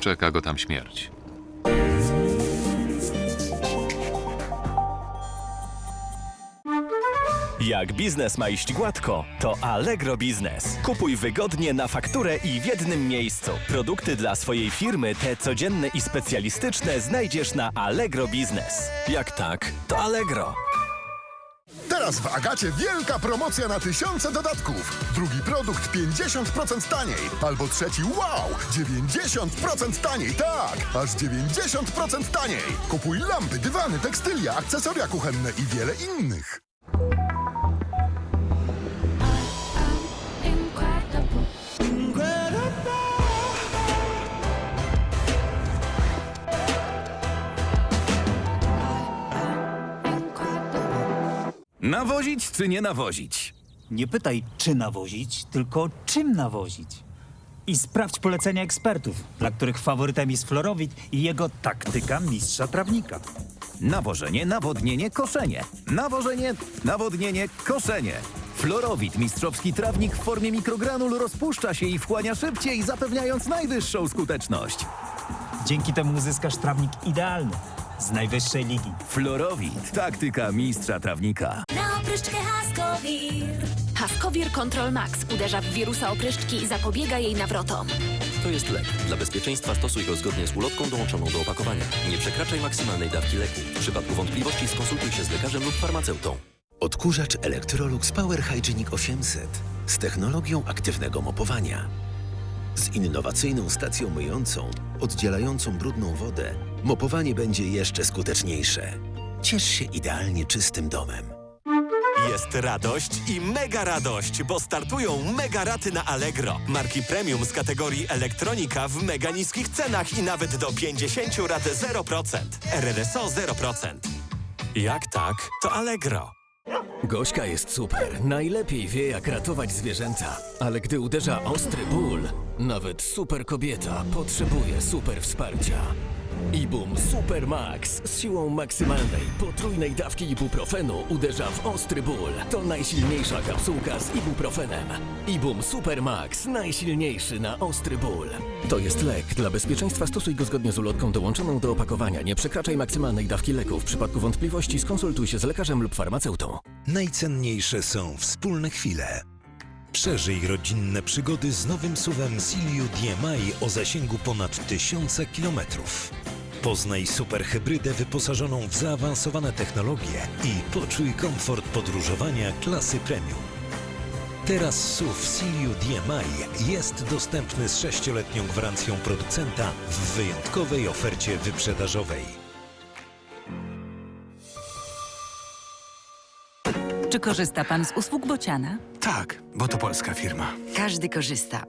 Czeka go tam śmierć. Jak biznes ma iść gładko, to Allegro Biznes. Kupuj wygodnie na fakturę i w jednym miejscu. Produkty dla swojej firmy, te codzienne i specjalistyczne, znajdziesz na Allegro Biznes. Jak tak, to Allegro. Teraz w Agacie wielka promocja na tysiące dodatków. Drugi produkt 50% taniej. Albo trzeci wow! 90% taniej, tak! Aż 90% taniej. Kupuj lampy, dywany, tekstylia, akcesoria kuchenne i wiele innych. Nawozić czy nie nawozić? Nie pytaj, czy nawozić, tylko czym nawozić. I sprawdź polecenia ekspertów, dla których faworytem jest Florowit i jego taktyka mistrza trawnika. Nawożenie, nawodnienie, koszenie. Nawożenie, nawodnienie, koszenie. Florowit, mistrzowski trawnik w formie mikrogranul rozpuszcza się i wchłania szybciej, zapewniając najwyższą skuteczność. Dzięki temu uzyskasz trawnik idealny, z najwyższej ligi. Florowit, taktyka mistrza trawnika. Na opryszczkę Haskowir. Haskowir Control Max uderza w wirusa opryszczki i zapobiega jej nawrotom. To jest lek. Dla bezpieczeństwa stosuj go zgodnie z ulotką dołączoną do opakowania. Nie przekraczaj maksymalnej dawki leku. W przypadku wątpliwości skonsultuj się z lekarzem lub farmaceutą. Odkurzacz Electrolux Power Hygienic 800 z technologią aktywnego mopowania. Z innowacyjną stacją myjącą, oddzielającą brudną wodę, mopowanie będzie jeszcze skuteczniejsze. Ciesz się idealnie czystym domem. Jest radość i mega radość, bo startują mega raty na Allegro. Marki premium z kategorii elektronika w mega niskich cenach i nawet do 50 rat 0%. RRSO 0%. Jak tak, to Allegro. Gośka jest super. Najlepiej wie, jak ratować zwierzęta. Ale gdy uderza ostry ból, nawet super kobieta potrzebuje super wsparcia. Ibum Super Max z siłą maksymalnej, potrójnej dawki ibuprofenu uderza w ostry ból. To najsilniejsza kapsułka z ibuprofenem. Ibum Super Max, najsilniejszy na ostry ból. To jest lek. Dla bezpieczeństwa stosuj go zgodnie z ulotką dołączoną do opakowania. Nie przekraczaj maksymalnej dawki leku. W przypadku wątpliwości skonsultuj się z lekarzem lub farmaceutą. Najcenniejsze są wspólne chwile. Przeżyj rodzinne przygody z nowym suwem Siliu DMI o zasięgu ponad tysiące kilometrów. Poznaj superhybrydę wyposażoną w zaawansowane technologie i poczuj komfort podróżowania klasy premium. Teraz SUV Siliu DMI jest dostępny z 6-letnią gwarancją producenta w wyjątkowej ofercie wyprzedażowej. Czy korzysta pan z usług Bociana? Tak, bo to polska firma. Każdy korzysta.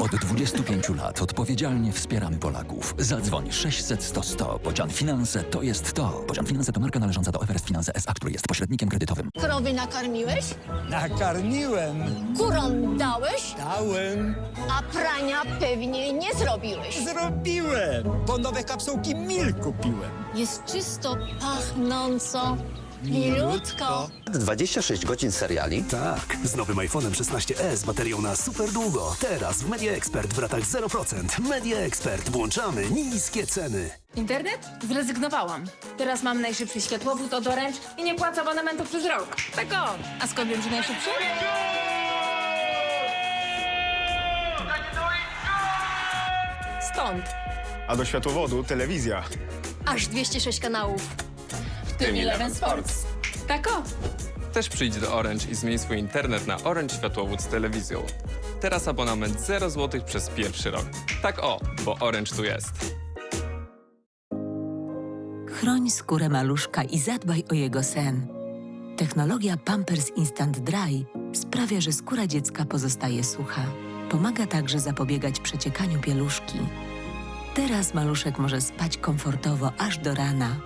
Od 25 lat odpowiedzialnie wspieramy Polaków. Zadzwoń 600 100 100. Bocian Finanse to jest to. Bocian Finanse to marka należąca do Everest Finanse S.A., który jest pośrednikiem kredytowym. Krowy nakarmiłeś? Nakarmiłem. Kurom dałeś? Dałem. A prania pewnie nie zrobiłeś. Zrobiłem, bo nowe kapsułki Mil kupiłem. Jest czysto pachnąco. Milutko. 26 godzin seriali? Tak, z nowym iPhone'em 16s baterią na super długo. Teraz w Media Expert w ratach 0%. Media Expert. Włączamy niskie ceny. Internet? Zrezygnowałam. Teraz mam najszybszy światłowód od Orange i nie płacę abonamentu przez rok. Tak o! A skąd wiem, że najszybszy? Stąd. A do światłowodu telewizja. Aż 206 kanałów. Tym Eleven Sports. Tak o! Też przyjdź do Orange i zmień swój internet na Orange Światłowód z telewizją. Teraz abonament 0 zł przez pierwszy rok. Tak o, bo Orange tu jest. Chroń skórę maluszka i zadbaj o jego sen. Technologia Pampers Instant Dry sprawia, że skóra dziecka pozostaje sucha. Pomaga także zapobiegać przeciekaniu pieluszki. Teraz maluszek może spać komfortowo aż do rana.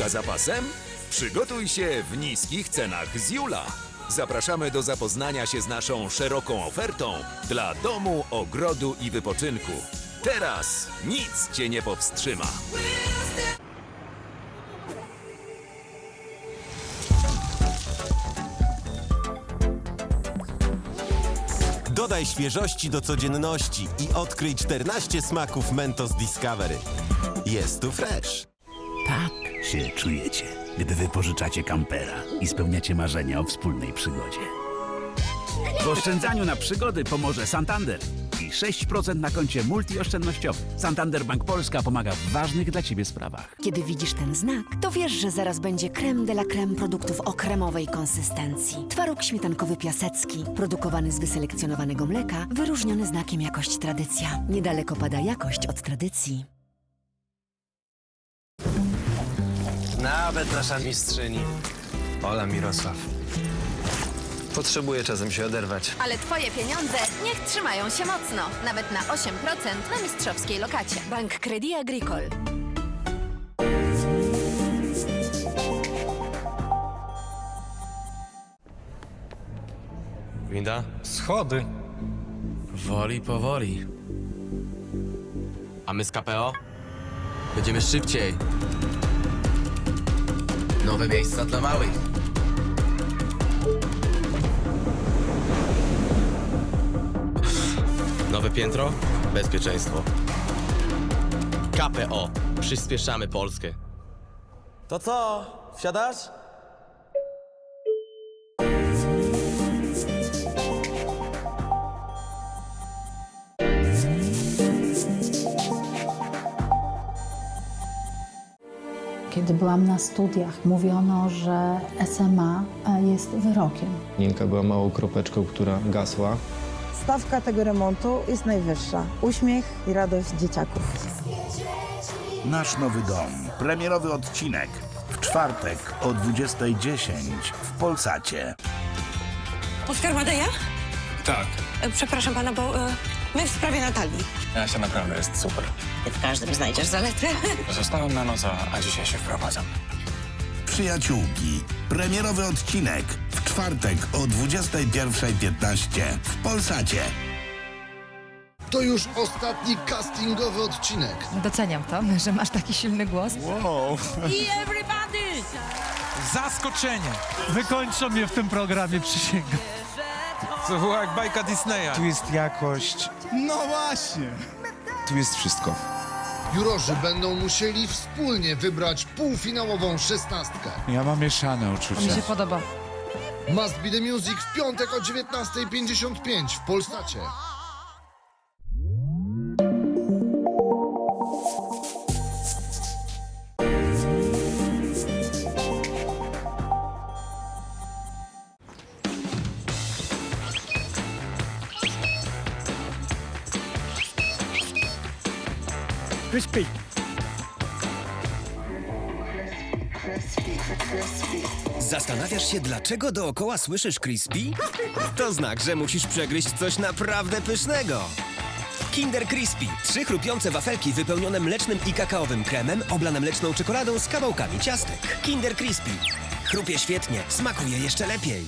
Majówka za pasem? Przygotuj się w niskich cenach z Jula. Zapraszamy do zapoznania się z naszą szeroką ofertą dla domu, ogrodu i wypoczynku. Teraz nic Cię nie powstrzyma. Dodaj świeżości do codzienności i odkryj 14 smaków Mentos Discovery. Jest tu fresh. Tak się czujecie, gdy wypożyczacie kampera i spełniacie marzenia o wspólnej przygodzie. W oszczędzaniu na przygody pomoże Santander i 6% na koncie multioszczędnościowym. Santander Bank Polska pomaga w ważnych dla Ciebie sprawach. Kiedy widzisz ten znak, to wiesz, że zaraz będzie creme de la creme produktów o kremowej konsystencji. Twaróg śmietankowy Piasecki, produkowany z wyselekcjonowanego mleka, wyróżniony znakiem jakość tradycja. Niedaleko pada jakość od tradycji. Nawet nasza mistrzyni. Ola Mirosław. Potrzebuję czasem się oderwać. Ale twoje pieniądze niech trzymają się mocno. Nawet na 8% na mistrzowskiej lokacie. Bank Credit Agricole. Winda? Schody. Woli powoli. A my z KPO? Będziemy szybciej. Nowe miejsca dla małych. Nowe piętro? Bezpieczeństwo. KPO. Przyspieszamy Polskę. To co? Wsiadasz? Kiedy byłam na studiach, mówiono, że SMA jest wyrokiem. Nienka była małą kropeczką, która gasła. Stawka tego remontu jest najwyższa. Uśmiech i radość dzieciaków. Nasz nowy dom. Premierowy odcinek. W czwartek o 20.10 w Polsacie. Oskar Madeja? Tak. E, Przepraszam pana, bo e, my w sprawie Natalii. Jasia naprawdę jest super. Ty w każdym znajdziesz zaletę. Zostałem na noc, a- a dzisiaj się wprowadzam. Przyjaciółki. Premierowy odcinek. W czwartek o 21.15 w Polsacie. To już ostatni castingowy odcinek. Doceniam to, że masz taki silny głos. Wow. I everybody! Zaskoczenie. Wykończą mnie w tym programie, przysięgam. To była jak bajka Disneya. Tu jest jakość. No właśnie. Tu jest wszystko. Jurorzy będą musieli wspólnie wybrać półfinałową szesnastkę. Ja mam mieszane uczucia. Mi się podoba. Must Be The Music w piątek o 19.55 w Polsacie. Crispy. Zastanawiasz się, dlaczego dookoła słyszysz crispy? To znak, że musisz przegryźć coś naprawdę pysznego. Kinder Crispy. Trzy chrupiące wafelki wypełnione mlecznym i kakaowym kremem, oblane mleczną czekoladą z kawałkami ciastek. Kinder Crispy. Chrupie świetnie, smakuje jeszcze lepiej.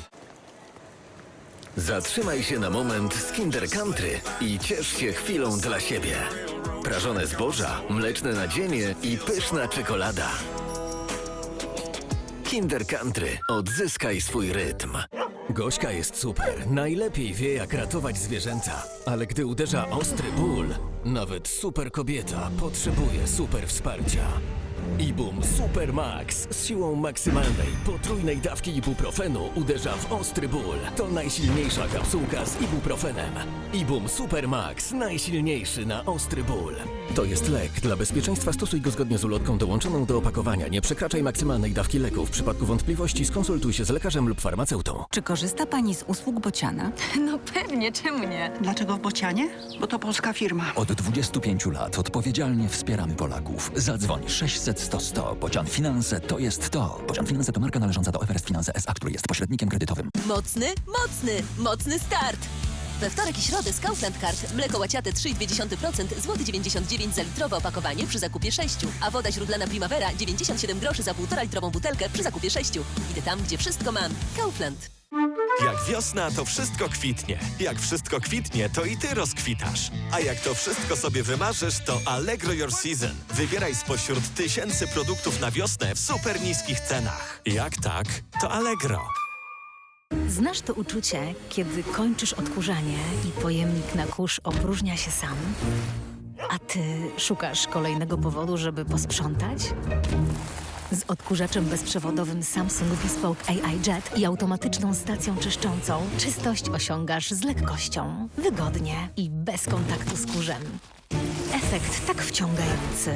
Zatrzymaj się na moment z Kinder Country i ciesz się chwilą dla siebie. Prażone zboża, mleczne nadzienie i pyszna czekolada. Kinder Country. Odzyskaj swój rytm. Gośka jest super. Najlepiej wie, jak ratować zwierzęta. Ale gdy uderza ostry ból, nawet super kobieta potrzebuje super wsparcia. Ibum Super Max z siłą maksymalnej potrójnej dawki ibuprofenu uderza w ostry ból. To najsilniejsza kapsułka z ibuprofenem. Ibum Super Max najsilniejszy na ostry ból. To jest lek. Dla bezpieczeństwa stosuj go zgodnie z ulotką dołączoną do opakowania. Nie przekraczaj maksymalnej dawki leku. W przypadku wątpliwości skonsultuj się z lekarzem lub farmaceutą. Czy korzysta Pani z usług Bociana? No pewnie, czemu nie? Dlaczego w Bocianie? Bo to polska firma. Od 25 lat odpowiedzialnie wspieramy Polaków. Zadzwoń 600 100 100. Bocian Finanse to jest to. Bocian Finanse to marka należąca do Everest Finanse S.A., który jest pośrednikiem kredytowym. Mocny, mocny, mocny start! We wtorek i środę z Kaufland Card mleko łaciate 3,2%, złoty 99 za litrowe opakowanie przy zakupie 6, a woda źródlana Primavera 97 groszy za 1,5 litrową butelkę przy zakupie 6. Idę tam, gdzie wszystko mam. Kaufland. Jak wiosna, to wszystko kwitnie. Jak wszystko kwitnie, to i ty rozkwitasz. A jak to wszystko sobie wymarzysz, to Allegro Your Season. Wybieraj spośród tysięcy produktów na wiosnę w super niskich cenach. Jak tak, to Allegro. Znasz to uczucie, kiedy kończysz odkurzanie i pojemnik na kurz opróżnia się sam? A ty szukasz kolejnego powodu, żeby posprzątać? Z odkurzaczem bezprzewodowym Samsung Bespoke AI Jet i automatyczną stacją czyszczącą czystość osiągasz z lekkością, wygodnie i bez kontaktu z kurzem. Efekt tak wciągający,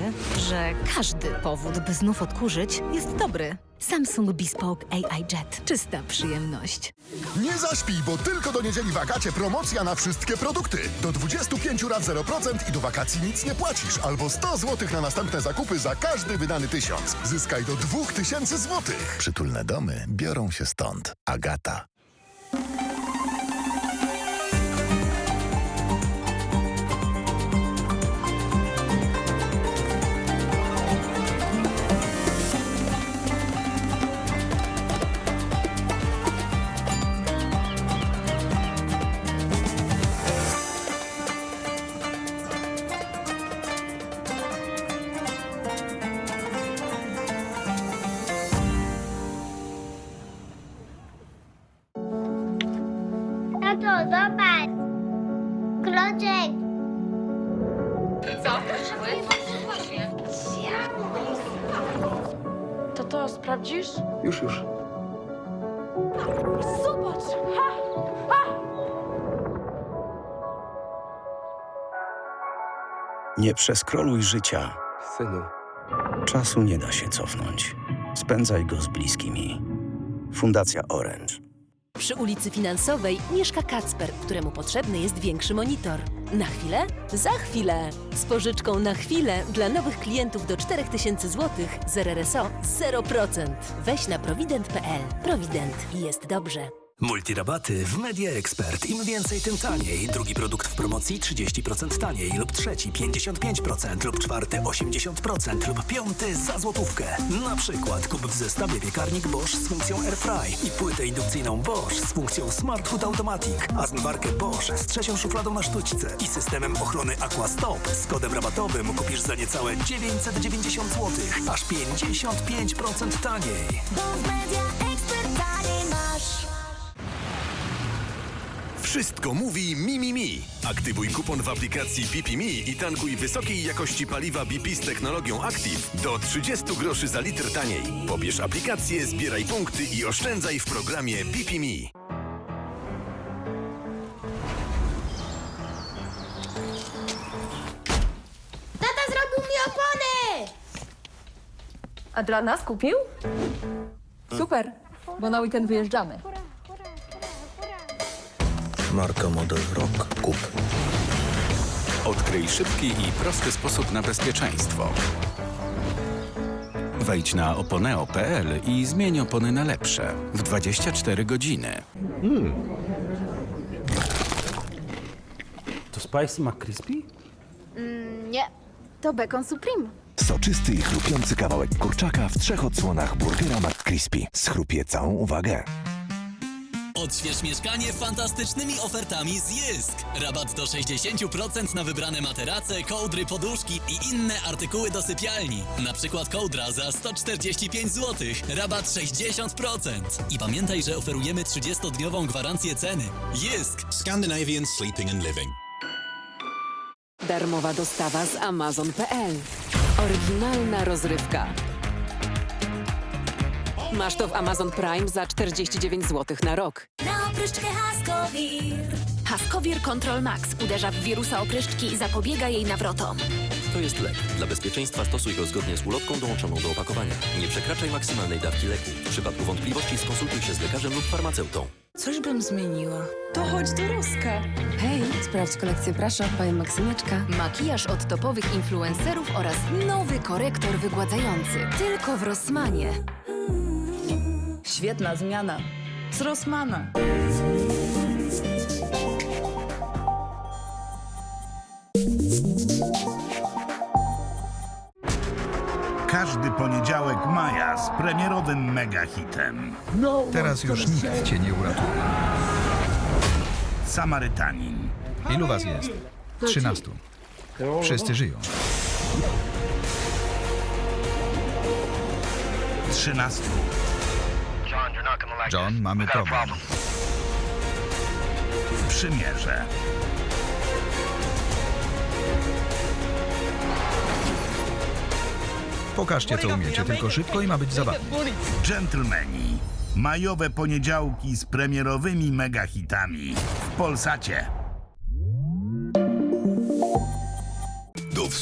że każdy powód, by znów odkurzyć, jest dobry. Samsung Bespoke AI Jet. Czysta przyjemność. Nie zaśpij, bo tylko do niedzieli wakacie promocja na wszystkie produkty. Do 25 lat 0% i do wakacji nic nie płacisz. Albo 100 zł na następne zakupy za każdy wydany tysiąc. Zyskaj do 2000 zł. Przytulne domy biorą się stąd. Agata. Sprawdzisz? Już, już. Zobacz! Ha! Ha! Nie przeskroluj życia. Synu. Czasu nie da się cofnąć. Spędzaj go z bliskimi. Fundacja Orange. Przy ulicy Finansowej mieszka Kacper, któremu potrzebny jest większy monitor. Na chwilę? Za chwilę! Z pożyczką na chwilę dla nowych klientów do 4000 zł z RRSO 0%. Weź na provident.pl. Provident jest dobrze. Multirabaty w Media Expert. Im więcej, tym taniej. Drugi produkt w promocji 30% taniej lub trzeci 55% lub czwarty 80% lub piąty za złotówkę. Na przykład kup w zestawie piekarnik Bosch z funkcją AirFry i płytę indukcyjną Bosch z funkcją Smart Hood Automatic, a zmywarkę Bosch z trzecią szufladą na sztućce i systemem ochrony Aquastop z kodem rabatowym kupisz za niecałe 990 zł, aż 55% taniej. Wszystko mówi Mi Mi Mi. Aktywuj kupon w aplikacji BP Mi i tankuj wysokiej jakości paliwa BP z technologią Active do 30 groszy za litr taniej. Pobierz aplikację, zbieraj punkty i oszczędzaj w programie BP Mi. Tata zrobił mi opony! A dla nas kupił? Super, bo na weekend wyjeżdżamy. Marka Model Rock. Kup. Odkryj szybki i prosty sposób na bezpieczeństwo. Wejdź na oponeo.pl i zmień opony na lepsze w 24 godziny. To Spicy McCrispy? Mm, nie, to Bacon Supreme. Soczysty i chrupiący kawałek kurczaka w trzech odsłonach burgera McCrispy. Schrupie całą uwagę. Odśwież mieszkanie fantastycznymi ofertami z Jysk. Rabat do 60% na wybrane materace, kołdry, poduszki i inne artykuły do sypialni. Na przykład kołdra za 145 zł. Rabat 60%. I pamiętaj, że oferujemy 30-dniową gwarancję ceny. Jysk. Scandinavian Sleeping and Living. Darmowa dostawa z Amazon.pl. Oryginalna rozrywka. Masz to w Amazon Prime za 49 zł na rok. Na opryszczkę Haskowir. Haskowir Control Max uderza w wirusa opryszczki i zapobiega jej nawrotom. To jest lek. Dla bezpieczeństwa stosuj go zgodnie z ulotką dołączoną do opakowania. Nie przekraczaj maksymalnej dawki leku. W przypadku wątpliwości skonsultuj się z lekarzem lub farmaceutą. Coś bym zmieniła. To chodź do Ruska. Hej, sprawdź kolekcję prasza Pani Maksymeczka. Makijaż od topowych influencerów oraz nowy korektor wygładzający. Tylko w Rossmanie. Świetna zmiana. Z Rossmana. Każdy Każdy poniedziałek Maja z premierowym mega hitem. Teraz już nikt cię nie uratuje. Samarytanin. Ilu was jest? Trzynastu. Wszyscy żyją. 13. John, mamy problem. Przymierze. Pokażcie, co umiecie, tylko szybko i ma być zabawnie. Gentlemani. Majowe poniedziałki z premierowymi mega hitami. W Polsacie.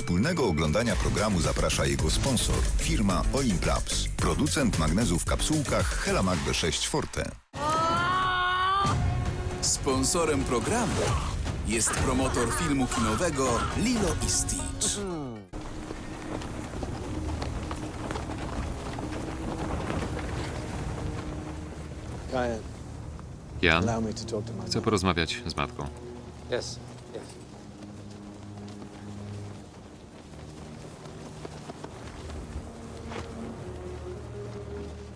Wspólnego oglądania programu zaprasza jego sponsor, firma Olimplabs, producent magnezu w kapsułkach Helamag B6 Forte. Sponsorem programu jest promotor filmu kinowego Lilo i Stitch. Jan, chcę porozmawiać z matką. Yes.